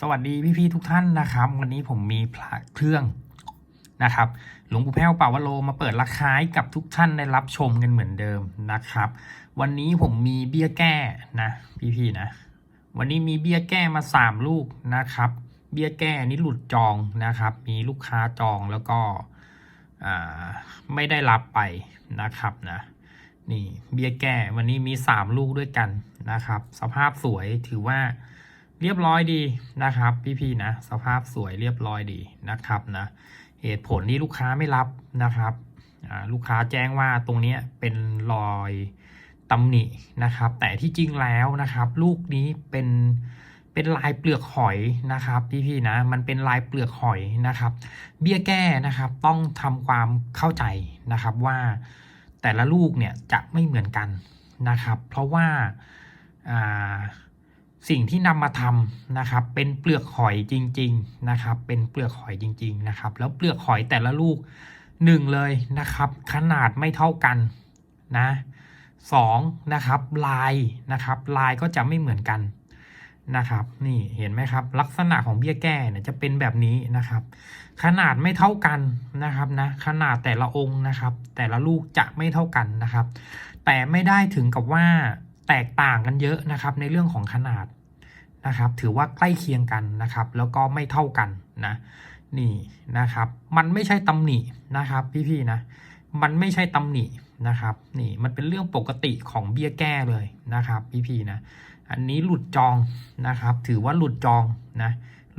สวัสดีพี่ๆทุกท่านนะครับ วันนี้ผมมีพระเครื่องนะครับหลวงปู่แพ้วป่าวโลมาเปิดราคาให้กับทุกท่านได้รับชมกันเหมือนเดิมนะครับ วันนี้ผมมีเบี้ยแก้นะพี่ๆนะ วันนี้มีเบี้ยแก้มาสามลูกนะครับ เบี้ยแก้นี้หลุดจองนะครับ มีลูกค้าจองแล้วก็ไม่ได้รับไปนะครับนะนี่เบี้ยแก้วันนี้มีสามลูกด้วยกันนะครับ สภาพสวยถือว่า เรียบร้อยดีนะครับ พี่ๆนะ สภาพสวยเรียบร้อยดีนะครับนะเหตุผลที่ลูกค้าไม่รับนะครับลูกค้าแจ้งว่าตรงนี้เป็นรอยตำหนินะครับ แต่ที่จริงแล้วนะครับ ลูกนี้เป็นเป็นลายเปลือกหอยนะครับ พี่ๆนะ มันเป็นลายเปลือกหอยนะครับ เบี้ยแก้นะครับ ต้องทำความเข้าใจนะครับว่าแต่ละลูกเนี่ยจะไม่เหมือนกันนะครับ เพราะว่าอ่า สิ่งที่นำมาทำนะครับ เป็นเปลือกหอยจริง ๆนะครับ เป็นเปลือกหอยจริง ๆ นะครับ แล้วเปลือกหอยแต่ละลูกหนึ่งเลยนะครับ ขนาดไม่เท่ากันนะสองนะครับลายนะครับ ลายก็จะไม่เหมือนกันนะครับ นี่เห็นไหมครับ ลักษณะของเบี้ยแก้เนี่ยจะเป็นแบบนี้นะครับ ขนาดไม่เท่ากันนะครับนะขนาดแต่ละองค์นะครับ แต่ละลูกจะไม่เท่ากันนะครับ แต่ไม่ได้ถึงกับว่าแตกต่างกันเยอะนะครับ ในเรื่องของขนาด นะครับ ถือว่าใกล้เคียงกันนะครับ แล้วก็ไม่เท่ากันนะนี่นะครับ มันไม่ใช่ตำหนินะครับ พี่ๆนะ มันไม่ใช่ตำหนินะครับ นี่มันเป็นเรื่องปกติของเบี้ยแก้เลยนะครับ พี่ๆนะ อันนี้หลุดจองนะครับ ถือว่าหลุดจองนะ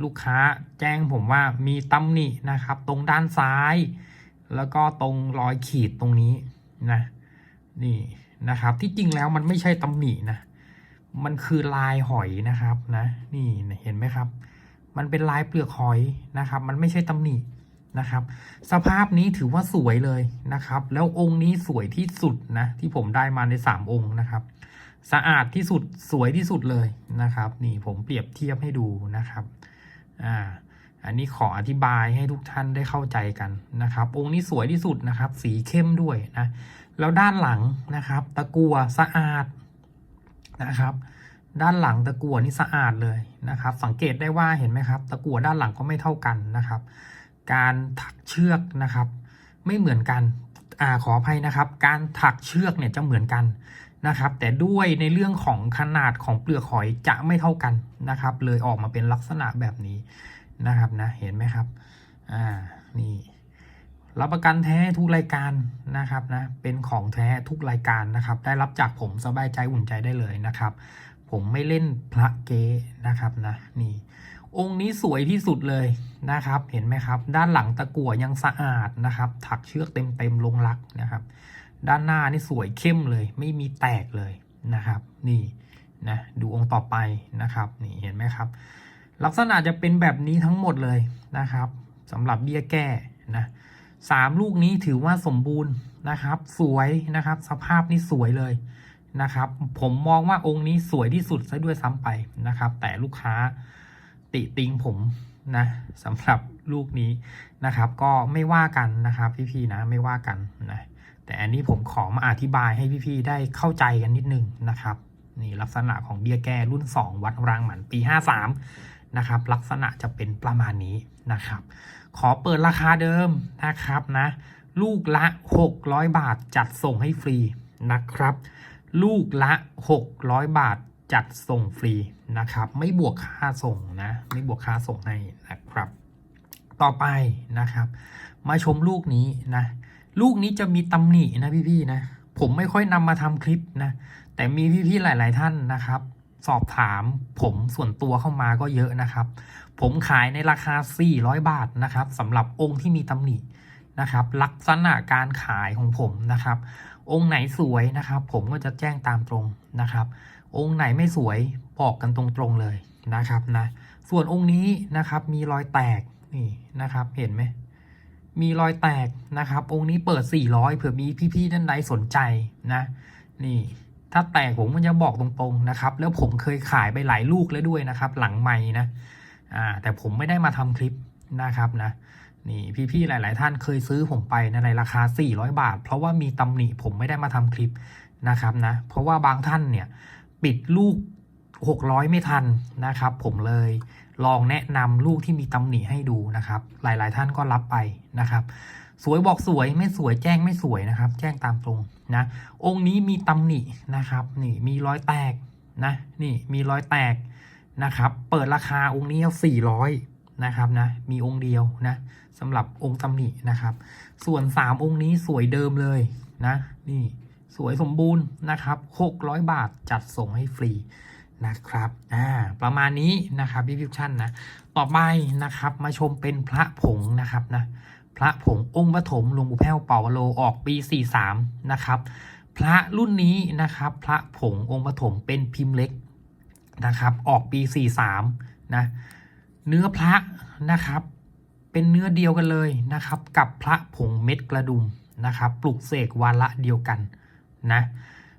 ลูกค้าแจ้งผมว่ามีตำหนินะครับ ตรงด้านซ้าย แล้วก็ตรงรอยขีดตรงนี้นะนี่นะครับ ที่จริงแล้วมันไม่ใช่ตำหนินะ มันคือลายหอยนะครับนะนี่เห็นไหมครับ มันเป็นลายเปลือกหอยนะครับ มันไม่ใช่ตำหนินะครับ สภาพนี้ถือว่าสวยเลยนะครับ แล้วองค์นี้สวยที่สุดนะที่ผมได้มาในสามองค์นะครับ สะอาดที่สุดสวยที่สุดเลยนะครับ นี่ผมเปรียบเทียบให้ดูนะครับอ่าอันนี้ขออธิบายให้ทุกท่านได้เข้าใจกันนะครับ องค์นี้สวยที่สุดนะครับ สีเข้มด้วยนะแล้วด้านหลังนะครับ ตะกัวสะอาด นะครับ ด้านหลังตะกัวนี่สะอาดเลยนะครับ สังเกตได้ว่าเห็นไหมครับ ตะกัวด้านหลังก็ไม่เท่ากันนะครับ การถักเชือกนะครับ ไม่เหมือนกันอ่าขออภัยนะครับ การถักเชือกเนี่ยจะเหมือนกันนะครับ แต่ด้วยในเรื่องของขนาดของเปลือกหอยจะไม่เท่ากันนะครับ เลยออกมาเป็นลักษณะแบบนี้นะครับนะเห็นไหมครับอ่านี่ รับประกันแท้ทุกรายการนะครับนะ เป็นของแท้ทุกรายการนะครับ ได้รับจากผมสบายใจอุ่นใจได้เลยนะครับ ผมไม่เล่นพระเก๊นะครับนะนี่ องค์นี้สวยที่สุดเลยนะครับ เห็นไหมครับ ด้านหลังตะกั่วยังสะอาดนะครับ ถักเชือกเต็มเต็มๆลงรักนะครับ ด้านหน้านี่สวยเข้มเลย ไม่มีแตกเลยนะครับ นี่นะดูองค์ต่อไปนะครับนี่เห็นไหมครับ ลักษณะจะเป็นแบบนี้ทั้งหมดเลยนะครับสำหรับเบี้ยแก้นะ สามลูกนี้ถือว่าสมบูรณ์นะครับ สวยนะครับ สภาพนี่สวยเลยนะครับ ผมมองว่าองค์นี้สวยที่สุดซะด้วยซ้ำไปนะครับ แต่ลูกค้าติติงผมนะสำหรับลูกนี้นะครับ ก็ไม่ว่ากันนะครับพี่ๆนะไม่ว่ากันนะแต่อันนี้ผมขอมาอธิบายให้พี่ๆได้เข้าใจกันนิดนึงนะครับนี่ลักษณะของเบี้ยแก้รุ่น 2 วัดรางหมันปี 53นะครับลักษณะจะเป็นประมาณนี้นะครับ ขอเปิดราคาเดิมนะครับนะ ลูกละ 600 บาทจัดส่งให้ฟรีนะครับ ลูกละ 600 บาทจัดส่งฟรีนะครับ ไม่บวกค่าส่งนะ ไม่บวกค่าส่งให้นะครับ ต่อไปนะครับ มาชมลูกนี้นะ ลูกนี้จะมีตำหนินะพี่ๆนะ ผมไม่ค่อยนำมาทำคลิปนะ แต่มีพี่ๆหลาย ๆ ท่านนะครับ สอบถามผมส่วนตัวเข้ามาก็เยอะนะครับ ผมขายในราคา 400 บาทนะครับสำหรับองค์ที่มีตำหนินะครับ ลักษณะการขายของผมนะครับ องค์ไหนสวยนะครับ ผมก็จะแจ้งตามตรงนะครับ องค์ไหนไม่สวยบอกกันตรงๆเลยนะครับนะส่วนองค์นี้นะครับมีรอยแตกนี่นะครับ เห็นไหมมีรอยแตกนะครับ องค์นี้เปิด 400 เผื่อมีพี่ๆท่านใดสนใจนะ นี่ ถ้าแตกผมมันจะบอกตรงๆนะครับ แล้วผมเคยขายไปหลายลูกแล้วด้วยนะครับ หลังไม้นะอ่าแต่ผมไม่ได้มาทำคลิปนะครับนะนี่พี่ๆหลาย ๆ ท่านเคยซื้อผมไปนะในราคา 400 บาท เพราะว่ามีตำหนิผมไม่ได้มาทำคลิปนะครับนะเพราะว่าบางท่านเนี่ยปิดลูกหกร้อยไม่ทันนะครับ ผมเลยลองแนะนำลูกที่มีตำหนิให้ดูนะครับ หลายๆ ท่านก็รับไปนะครับ สวยบอกสวยไม่สวยแจ้งไม่สวยนะครับ แจ้งตามตรง นะองค์นี้มีตำหนินะครับนี่มีรอยแตกนะนี่มีรอยแตกนะครับเปิดราคาองค์นี้สี่ร้อยนะครับนะมีองค์เดียวนะสำหรับองค์ตำหนินะครับ ส่วนสามองค์นี้สวยเดิมเลยนะนี่สวยสมบูรณ์นะครับหกร้อยบาทจัดส่งให้ฟรีนะครับอ่าประมาณนี้นะครับพี่พิวชั่นนะต่อไปนะครับมาชมเป็นพระผงนะครับนะ พระผงองค์ปฐมหลวงปู่แพ้วเป่าวโลออกปี 43 นะครับ พระรุ่นนี้นะครับ พระผงองค์ปฐมเป็นพิมพ์เล็กนะครับ ออกปี 43 นะ เนื้อพระนะครับ เป็นเนื้อเดียวกันเลยนะครับ กับพระผงเม็ดกระดุมนะครับ ปลุกเสกวาระเดียวกันนะ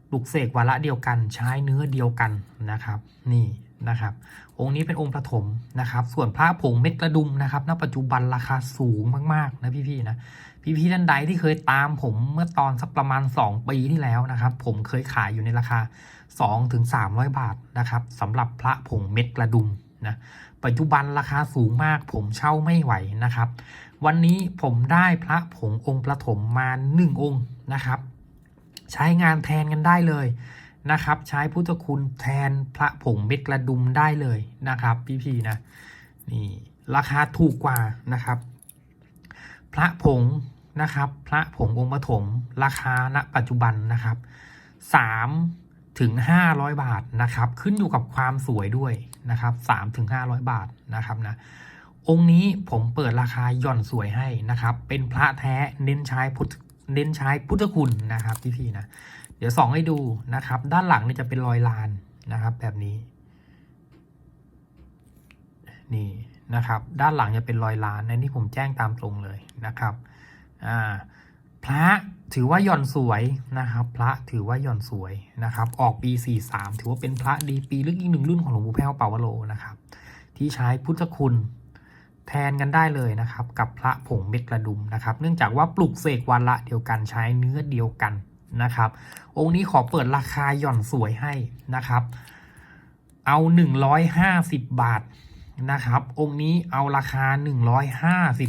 ปลุกเสกวาระเดียวกันใช้เนื้อเดียวกันนะครับ นี่ นะครับ องค์นี้เป็นองค์ประถมนะครับ ส่วนพระผงเม็ดกระดุมนะครับ ณ ปัจจุบันราคาสูงมากๆนะพี่ๆนะ พี่ๆท่านใดที่เคยตามผมเมื่อตอนสักประมาณ 2 ปีที่แล้วนะครับ ผมเคยขายอยู่ในราคา 2-300ถึงบาทนะครับสำหรับพระผงเม็ดกระดุมนะ ปัจจุบันราคาสูงมาก ผมเช่าไม่ไหวนะครับ วันนี้ผมได้พระผงองค์ประถมมา1องค์นะครับ ใช้งานแทนกันได้เลย นะครับ ใช้พุทธคุณแทนพระผงเม็ดกระดุมได้เลยนะครับ พี่ๆนะนี่ราคาถูกกว่านะครับ พระผงนะครับ พระผงองค์ปฐมราคาณปัจจุบันนะครับสามถึงห้าร้อยบาทนะครับ ขึ้นอยู่กับความสวยด้วยนะครับสามถึงห้าร้อยบาทนะครับนะองค์นี้ผมเปิดราคาหย่อนสวยให้นะครับ เป็นพระแท้เน้นใช้พุทธเน้นใช้พุทธคุณนะครับพี่ๆนะ เดี๋ยวส่องให้ดูนะครับ ด้านหลังนี่จะเป็นรอยลานนะครับ แบบนี้ นี่นะครับ ด้านหลังจะเป็นรอยลานในนี้ผมแจ้งตามตรงเลยนะครับอ่าพระถือว่าหย่อนสวยนะครับ พระถือว่าหย่อนสวยนะครับ ออกปี 43 ถือว่าเป็นพระดีปีลึกอีกหนึ่งรุ่นของหลวงปู่แพ้วเปาวโลนะครับ ที่ใช้พุทธคุณแทนกันได้เลยนะครับ กับพระผงเม็ดกระดุมนะครับ เนื่องจากว่าปลุกเสกวันละเดียวกันใช้เนื้อเดียวกัน นะครับ องค์นี้ขอเปิดราคาหย่อนสวยให้นะครับ เอา 150 บาทนะครับ องค์นี้เอาราคา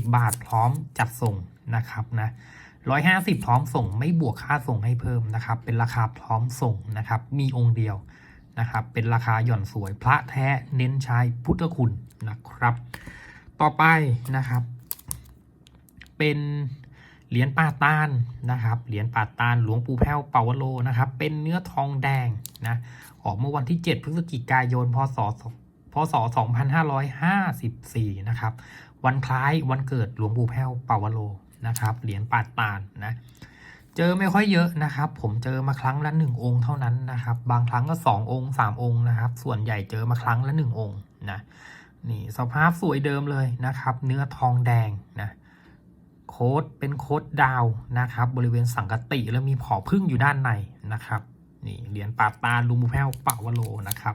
150 บาทพร้อมจัดส่งนะครับนะ150พร้อมส่งไม่บวกค่าส่งให้เพิ่มนะครับ เป็นราคาพร้อมส่งนะครับ มีองค์เดียวนะครับ เป็นราคาหย่อนสวยพระแท้เน้นใช้พุทธคุณนะครับ ต่อไปนะครับ เป็น เหรียญปาตานนะครับ เหรียญปาตานหลวงปู่แพ้วเปาวโลนะครับ เป็นเนื้อทองแดงนะ ออกเมื่อวันที่ 7 พฤศจิกายน พศ พศ 2554 นะครับ วันคล้ายวันเกิดหลวงปู่แพ้วเปาวโลนะครับ เหรียญปาตานนะ เจอไม่ค่อยเยอะนะครับ ผมเจอมาครั้งละหนึ่งองค์เท่านั้นนะครับ บางครั้งก็สององค์สามองค์นะครับ ส่วนใหญ่เจอมาครั้งละหนึ่งองค์นะ นี่สภาพสวยเดิมเลยนะครับ เนื้อทองแดงนะ โค้ดเป็นโค้ดดาวนะครับ บริเวณสังกติแล้วมีผอพึ่งอยู่ด้านในนะครับนี่เหรียญปาตาลุงบูแพ้วปาวโลนะครับ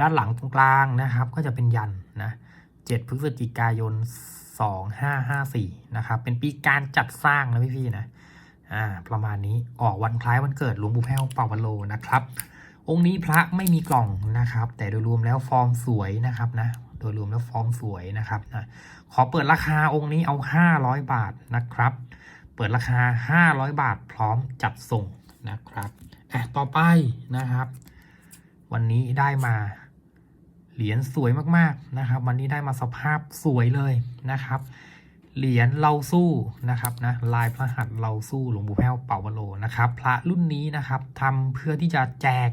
ด้านหลังตรงกลางนะครับ ก็จะเป็นยันนะ7พฤศจิกายน 2554นะครับ เป็นปีการจัดสร้างนะพี่ๆนะอ่าประมาณนี้ออกวันคล้ายวันเกิดหลวงปู่แพ้วปาวโลนะครับ องค์นี้พระไม่มีกล่องนะครับ แต่โดยรวมแล้วฟอร์มสวยนะครับนะ โดยรวมแล้วฟอร์มสวยนะครับนะขอเปิดราคาองค์นี้เอา 500 บาทนะครับ เปิดราคา 500 บาทพร้อมจัดส่งนะครับอะต่อไปนะครับ วันนี้ได้มาเหรียญสวยมากๆนะครับ วันนี้ได้มาสภาพสวยเลยนะครับ เหรียญเราสู้นะครับนะลายพระหัตถ์เราสู้หลวงปู่แพ้วเป่าวโลนะครับ พระรุ่นนี้นะครับทำเพื่อที่จะแจก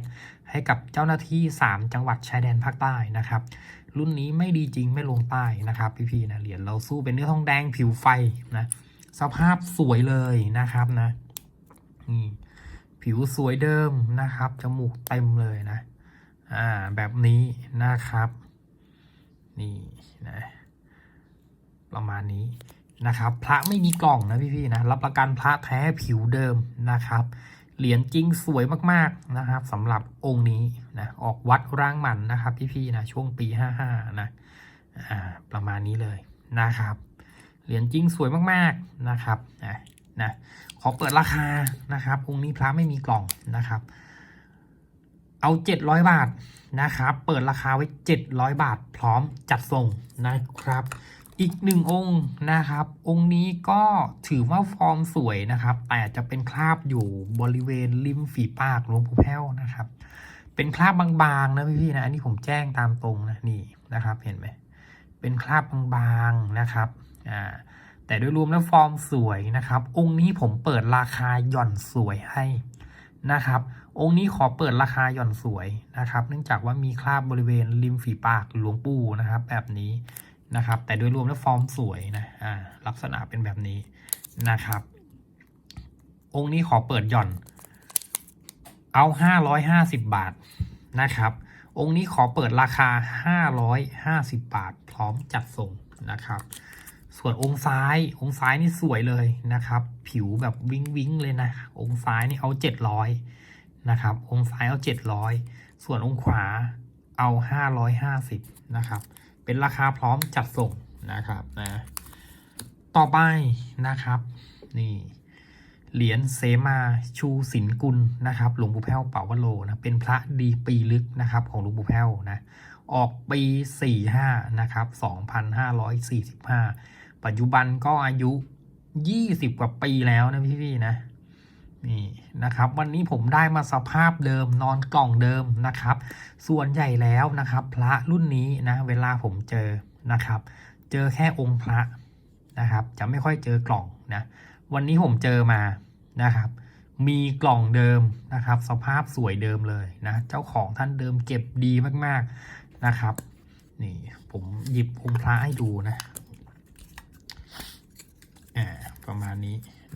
ให้กับเจ้าหน้าที่ 3 จังหวัดชายแดนภาคใต้นะครับ รุ่นนี้ไม่ดีจริงไม่ลงใต้นะครับพี่ๆนะเหรียญเราสู้เป็นเนื้อทองแดงผิวไฟนะสภาพสวยเลยนะครับนะนี่ผิวสวยเดิมนะครับจมูกเต็มเลยนะอ่าแบบนี้นะครับนี่นะประมาณนี้นะครับ พระไม่มีกล่องนะพี่ๆนะรับประกันพระแท้ผิวเดิมนะครับ เหรียญจริงสวยมากๆนะครับสำหรับองค์นี้นะออกวัดร่างมันนะครับพี่ๆนะช่วงปี 55 นะอ่าประมาณนี้เลยนะครับ เหรียญจริงสวยมากๆนะครับนะนะขอเปิดราคานะครับ องค์นี้พระไม่มีกล่องนะครับ เอาเจ็ดร้อยบาทนะครับ เปิดราคาไว้เจ็ดร้อยบาทพร้อมจัดส่งนะครับ อีกหนึ่งองค์นะครับ องค์นี้ก็ถือว่าฟอร์มสวยนะครับ แต่จะเป็นคราบอยู่บริเวณริมฝีปากหลวงปู่แพ้วนะครับ เป็นคราบบางๆนะพี่ๆนะอันนี้ผมแจ้งตามตรงนะนี่นะครับ เห็นไหมเป็นคราบบางๆนะครับอ่าแต่โดยรวมแล้วฟอร์มสวยนะครับ องค์นี้ผมเปิดราคาหย่อนสวยให้นะครับ องค์นี้ขอเปิดราคาหย่อนสวยนะครับ เนื่องจากว่ามีคราบบริเวณริมฝีปากหลวงปู่นะครับ แบบนี้ นะครับ แต่โดยรวมแล้วฟอร์มสวยนะอ่าลักษณะเป็นแบบนี้นะครับ องค์นี้ขอเปิดหย่อน เอาห้าร้อยห้าสิบบาทนะครับ องค์นี้ขอเปิดราคาห้าร้อยห้าสิบบาท พร้อมจัดส่งนะครับ ส่วนองค์ซ้ายองค์ซ้ายนี่สวยเลยนะครับ ผิวแบบวิ้งวิ้งเลยนะ องค์ซ้ายนี่เอาเจ็ดร้อยนะครับ องค์ซ้ายเอาเจ็ดร้อยส่วนองค์ขวาเอาห้าร้อยห้าสิบนะครับ เป็นราคาพร้อมจัดส่งนะครับนะต่อไปนะครับนี่เหรียญเสมาชูศิลกุลนะครับหลวงปู่แพ้วเป่าวโลนะเป็นพระดีปีลึกนะครับของหลวงปู่แพ้วนะออกปี 45นะครับ2545 ปัจจุบันก็อายุ 20 กว่าปีแล้วนะพี่ๆนะ นี่นะครับวันนี้ผมได้มาสภาพเดิมนอนกล่องเดิมนะครับ ส่วนใหญ่แล้วนะครับ พระรุ่นนี้นะเวลาผมเจอนะครับ เจอแค่องค์พระนะครับ จะไม่ค่อยเจอกล่องนะวันนี้ผมเจอมานะครับ มีกล่องเดิมนะครับ สภาพสวยเดิมเลยนะเจ้าของท่านเดิมเก็บดีมากๆนะครับนี่ผมหยิบองค์พระให้ดูนะอ่าประมาณนี้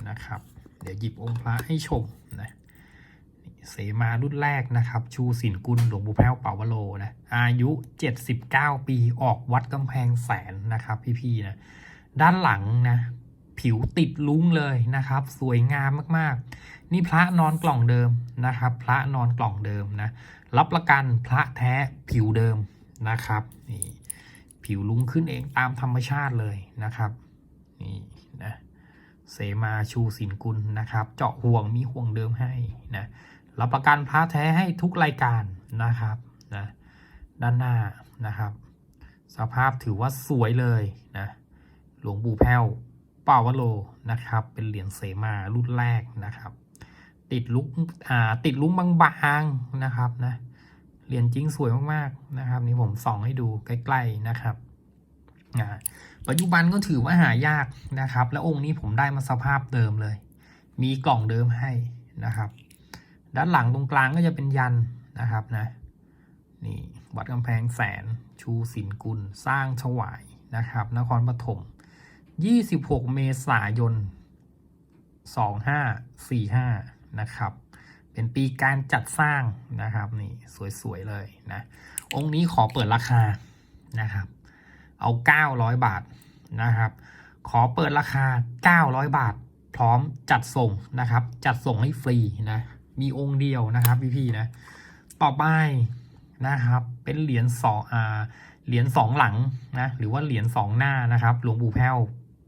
นะครับ เดี๋ยวหยิบองค์พระให้ชมนะเสมารุ่นแรกนะครับ ชูศิลกุลหลวงปู่แพ้วเป่าวโลนะอายุ 79 ปีออกวัดกำแพงแสนนะครับ พี่ๆนะด้านหลังนะผิวติดลุ้งเลยนะครับ สวยงามมากๆ นี่พระนอนกล่องเดิมนะครับ พระนอนกล่องเดิมนะรับประกันพระแท้ผิวเดิมนะครับนี่ผิวลุ้งขึ้นเองตามธรรมชาติเลยนะครับนี่นะ เสมาชูสินกุลนะครับ เจาะห่วงมีห่วงเดิมให้นะรับประกันพระแท้ให้ทุกรายการนะครับนะด้านหน้านะครับ สภาพถือว่าสวยเลยนะหลวงปู่แพ้วเป่าวโลนะครับ เป็นเหรียญเสมารุ่นแรกนะครับ ติดลุกอ่าติดลุ้งบางๆนะครับนะเหรียญจริงสวยมากๆนะครับ นี่ผมส่องให้ดูใกล้ ๆนะครับอ่า ปัจจุบันก็ถือว่าหายากนะครับ แล้วองค์นี้ผมได้มาสภาพเดิมเลย มีกล่องเดิมให้นะครับ ด้านหลังตรงกลางก็จะเป็นยันนะครับนะนี่วัดกำแพงแสน ชูศิลกุล สร้างถวายนะครับ นครปฐม26 เมษายน 2545 นะครับ เป็นปีการจัดสร้างนะครับนี่สวยๆเลยนะ องค์นี้ขอเปิดราคานะครับ เอา 900 บาทนะครับ ขอเปิดราคา 900 บาท พร้อมจัดส่งนะครับ จัดส่งให้ฟรีนะ มีองค์เดียวนะครับพี่ๆนะ ต่อไปนะครับ เป็นเหรียญสองอ่าเหรียญสองหลังนะ หรือว่าเหรียญสองหน้านะครับ หลวงปู่แพ้ว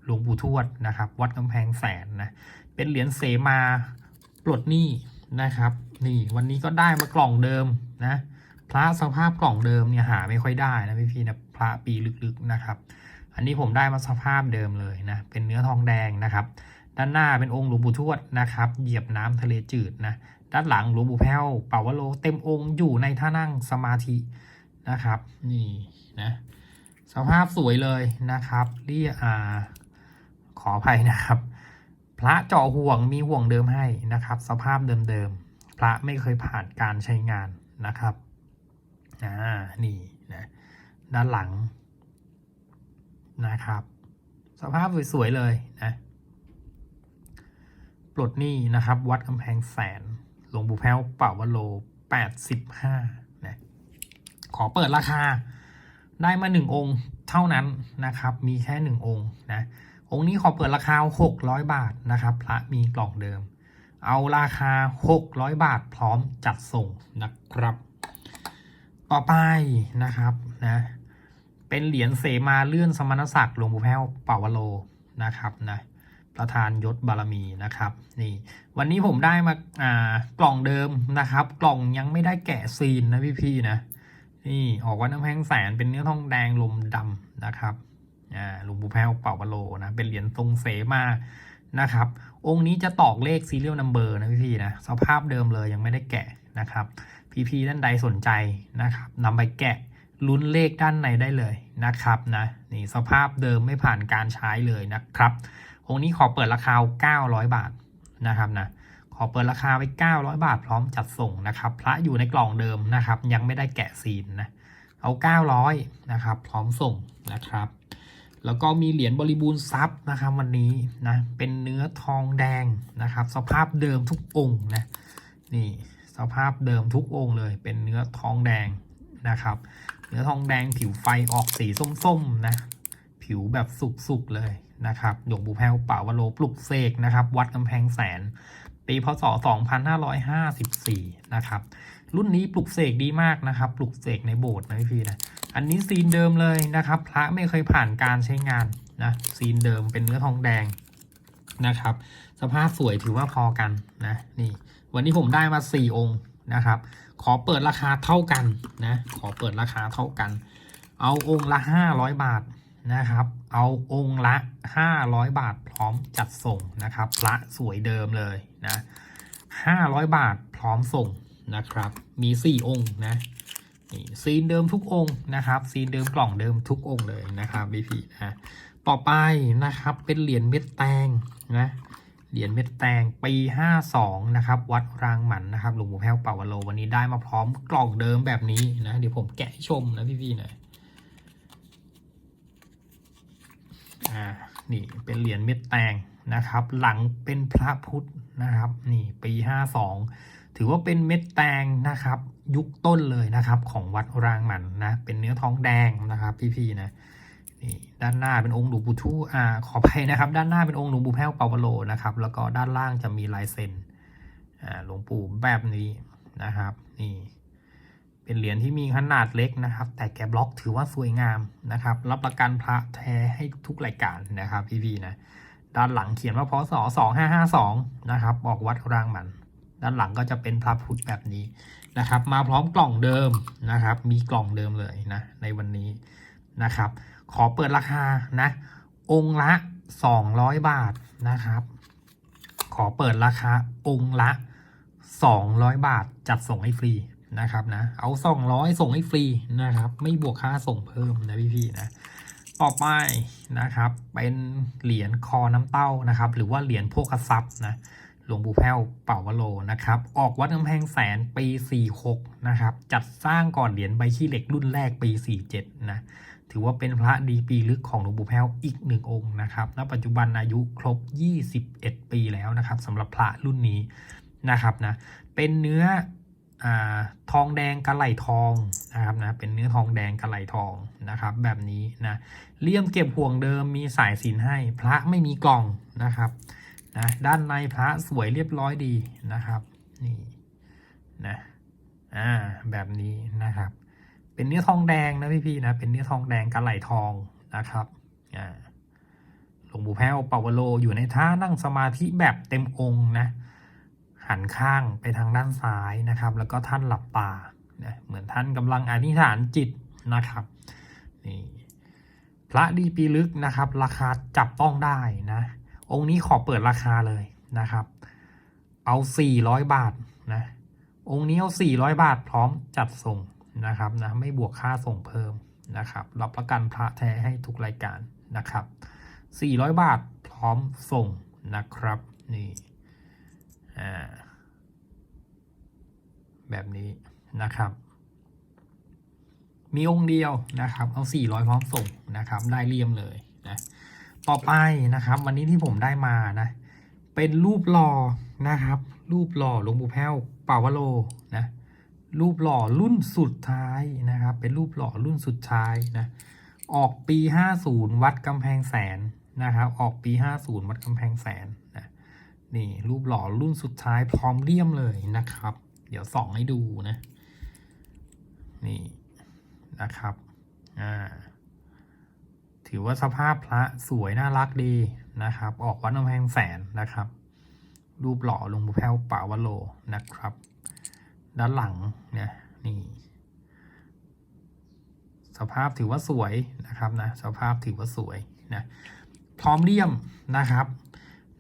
หลวงปู่ทวดนะครับ วัดกำแพงแสนนะ เป็นเหรียญเสมาปลดหนี้นะครับ นี่วันนี้ก็ได้มากล่องเดิมนะ พระสภาพกล่องเดิมเนี่ยหาไม่ค่อยได้นะพี่ๆนะพระปีลึกๆนะครับ อันนี้ผมได้มาสภาพเดิมเลยนะเป็นเนื้อทองแดงนะครับ ด้านหน้าเป็นองค์หลวงปู่ทวดนะครับ เหยียบน้ำทะเลจืดนะด้านหลังหลวงปู่แพ้วเป่าวโลเต็มองค์อยู่ในท่านั่งสมาธินะครับ นี่นะสภาพสวยเลยนะครับเรียอ่าขออภัยนะครับ พระเจาะห่วงมีห่วงเดิมให้นะครับ สภาพเดิมๆพระไม่เคยผ่านการใช้งานนะครับ อ่านี่นะด้านหลังนะครับ สภาพสวยๆเลยนะปลดหนี้นะครับ วัดกำแพงแสนหลวงปู่แพ้วเป่าวโล 85นะขอเปิดราคา ได้มาหนึ่งองค์เท่านั้นนะครับ มีแค่หนึ่งองค์นะองค์นี้ขอเปิดราคา 600 บาทนะครับ พระมีกล่องเดิม เอาราคา 600 บาทพร้อมจัดส่งนะครับ ต่อไปนะครับนะเป็นเหรียญเสมาเลื่อนสมณศักดิ์หลวงปู่แพ้วเป่าวโลนะครับนะประธานยศบารมีนะครับนี่วันนี้ผมได้มาอ่ากล่องเดิมนะครับ กล่องยังไม่ได้แกะซีนนะพี่ๆนะนี่ออกวัดน้ำแพงแสนเป็นเนื้อทองแดงลมดำนะครับอ่าหลวงปู่แพ้วเป่าวโลนะเป็นเหรียญทรงเสมานะครับ องค์นี้จะตอกเลขซีเรียลนัมเบอร์นะพี่ๆนะสภาพเดิมเลยยังไม่ได้แกะนะครับ พี่ๆท่านใดสนใจนะครับนำไปแกะลุ้นเลขด้านในได้เลยนะครับนะนี่สภาพเดิมไม่ผ่านการใช้เลยนะครับองค์นี้ขอเปิดราคา 900 บาทนะครับนะขอเปิดราคาไว้ 900 บาทพร้อมจัดส่งนะครับ พระอยู่ในกล่องเดิมนะครับ ยังไม่ได้แกะซีนนะเอา 900นะครับ พร้อมส่งนะครับ แล้วก็มีเหรียญบริบูรณ์ทรัพย์นะครับวันนี้นะเป็นเนื้อทองแดงนะครับ สภาพเดิมทุกองค์นะนี่ สภาพเดิมทุกองค์เลยเป็นเนื้อทองแดงนะครับ เนื้อทองแดงผิวไฟออกสีส้มๆนะผิวแบบสุกๆเลยนะครับหลวงปู่แพ้วป่าวโลปลุกเสกนะครับ วัดกำแพงแสน ปีพศ 2554 นะครับ รุ่นนี้ปลุกเสกดีมากนะครับ ปลุกเสกในโบสถ์นะพี่นะอันนี้ซีนเดิมเลยนะครับ พระไม่เคยผ่านการใช้งานนะซีนเดิมเป็นเนื้อทองแดงนะครับ สภาพสวยถือว่าพอกันนะนี่ วันนี้ผมได้มา 4 องค์นะครับ ขอเปิดราคาเท่ากันนะ ขอเปิดราคาเท่ากัน เอาองค์ละ 500 บาทนะครับ เอาองค์ละ 500 บาทพร้อมจัดส่งนะครับพระสวยเดิมเลยนะ500 บาทพร้อมส่งนะครับ มี 4 องค์นะนี่ซีนเดิมทุกองค์นะครับ ซีนเดิมกล่องเดิมทุกองค์เลยนะครับพี่พี่นะต่อไปนะครับเป็นเหรียญเม็ดแตงนะ เหรียญเม็ดแตงปี 52 นะครับ วัดรางหมันนะครับหลวงปู่แพ้วเป่าวโลวันนี้ได้มาพร้อมกล่องเดิมแบบนี้นะ เดี๋ยวผมแกะให้ชมนะพี่ๆหนะอ่านี่เป็นเหรียญเม็ดแตงนะครับ หลังเป็นพระพุทธนะครับ นี่ปี 52 ถือว่าเป็นเม็ดแตงนะครับ ยุคต้นเลยนะครับ ของวัดรางหมันนะ เป็นเนื้อทองแดงนะครับ พี่ๆนะ ด้านหน้าเป็นองค์หลวงปู่ทู่อ่าขอไปนะครับ ด้านหน้าเป็นองค์หลวงปู่แพ้วเปาวโลนะครับ แล้วก็ด้านล่างจะมีลายเซ็นอ่าหลวงปู่แบบนี้นะครับ นี่ เป็นเหรียญที่มีขนาดเล็กนะครับ แต่แกบล็อกถือว่าสวยงามนะครับ รับประกันพระแท้ให้ทุกรายการนะครับ พี่ๆนะด้านหลังเขียนว่าพศ2552นะครับออกวัดรางหมัน ด้านหลังก็จะเป็นพระพุทธแบบนี้นะครับ มาพร้อมกล่องเดิมนะครับ มีกล่องเดิมเลยนะในวันนี้นะครับ ขอเปิดราคานะ องละ 200 บาทนะครับ ขอเปิดราคาองละ 200 บาทจัดส่งให้ฟรีนะครับนะ เอา 200 ส่งให้ฟรีนะครับ ไม่บวกค่าส่งเพิ่มนะพี่ๆนะต่อไปนะครับ เป็นเหรียญคอน้ำเต้านะครับ หรือว่าเหรียญโภคทรัพย์นะหลวงปู่แพ้วเป่าวโลนะครับ ออกวัดกำแพงแสนปี 46 นะครับ จัดสร้างก่อนเหรียญใบขี้เหล็กรุ่นแรกปี 47 นะ ถือว่าเป็นพระดีปีลึกของหลวงปู่แพ้วอีกหนึ่งองค์นะครับณปัจจุบันอายุครบ 21 ปีแล้วนะครับสำหรับพระรุ่นนี้นะครับนะเป็นเนื้ออทองแดงกระไหลทองนะครับนะเป็นเนื้อทองแดงกระไหลทองนะครับ แบบนี้นะเลี่ยมเก็บห่วงเดิมมีสายสินให้พระไม่มีกล่องนะครับนะด้านในพระสวยเรียบร้อยดีนะครับนี่นะอ่าแบบนี้นะครับ เป็นเนื้อทองแดงนะพี่ๆนะ เป็นเนื้อทองแดงกระไหลทองนะครับหลวงปู่แพ้วเปาวโลอยู่ในท่านั่งสมาธิแบบเต็มองค์นะหันข้างไปทางด้านซ้ายนะครับ แล้วก็ท่านหลับตานะเหมือนท่านกำลังอธิษฐานจิตนะครับนี่พระดีปีลึกนะครับ ราคาจับต้องได้นะ องค์นี้ขอเปิดราคาเลยนะครับ เอา 400 บาทนะองค์นี้เอา400 บาทพร้อมจัดส่ง นะครับนะไม่บวกค่าส่งเพิ่มนะครับรับประกันพระแท้ให้ทุกรายการนะครับ 400 บาทพร้อมส่งนะครับนี่อ่าแบบนี้นะครับ มีองค์เดียวนะครับ เอา 400 พร้อมส่งนะครับ ได้เลี่ยมเลยนะต่อไปนะครับ วันนี้ที่ผมได้มานะเป็นรูปหล่อนะครับ รูปหล่อหลวงปู่แพ้วป่าวโลนะ รูปหล่อรุ่นสุดท้ายนะครับ เป็นรูปหล่อรุ่นสุดท้ายนะ ออกปี 50 วัดกำแพงแสนนะครับ ออกปี 50 วัดกำแพงแสนนะนี่รูปหล่อรุ่นสุดท้ายพร้อมเลี่ยมเลยนะครับ เดี๋ยวส่องให้ดูนะ นี่นะครับ อ่า ถือว่าสภาพพระสวยน่ารักดีนะครับ ออกวัดกำแพงแสนนะครับ รูปหล่อหลวงปู่แพ้วป่าวโลนะครับ ด้านหลังเนี่ยนี่สภาพถือว่าสวยนะครับนะสภาพถือว่าสวยนะพร้อมเลี่ยมนะครับ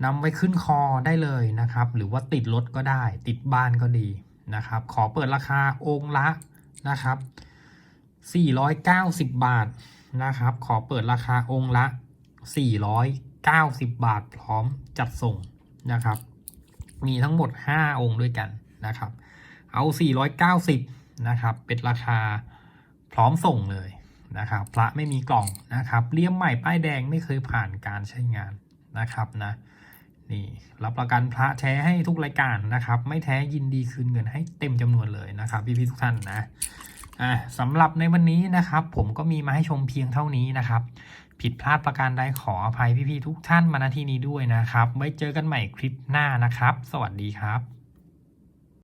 นำไว้ขึ้นคอได้เลยนะครับ หรือว่าติดรถก็ได้ ติดบ้านก็ดีนะครับ ขอเปิดราคาองค์ละนะครับ 490 บาทนะครับ ขอเปิดราคาองค์ละ 490 บาทพร้อมจัดส่งนะครับ มีทั้งหมด 5 องค์ด้วยกันนะครับ เอา 490 นะครับ เป็นราคาพร้อมส่งเลยนะครับ พระไม่มีกล่องนะครับ เลี่ยมใหม่ป้ายแดงไม่เคยผ่านการใช้งานนะครับนะ นี่รับประกันพระแท้ให้ทุกรายการนะครับ ไม่แท้ยินดีคืนเงินให้เต็มจำนวนเลยนะครับพี่ๆทุกท่านนะอ่าสำหรับในวันนี้นะครับ ผมก็มีมาให้ชมเพียงเท่านี้นะครับ ผิดพลาดประการใดขออภัยพี่ๆทุกท่านมาณที่นี้ด้วยนะครับ ไว้เจอกันใหม่คลิปหน้านะครับ สวัสดีครับ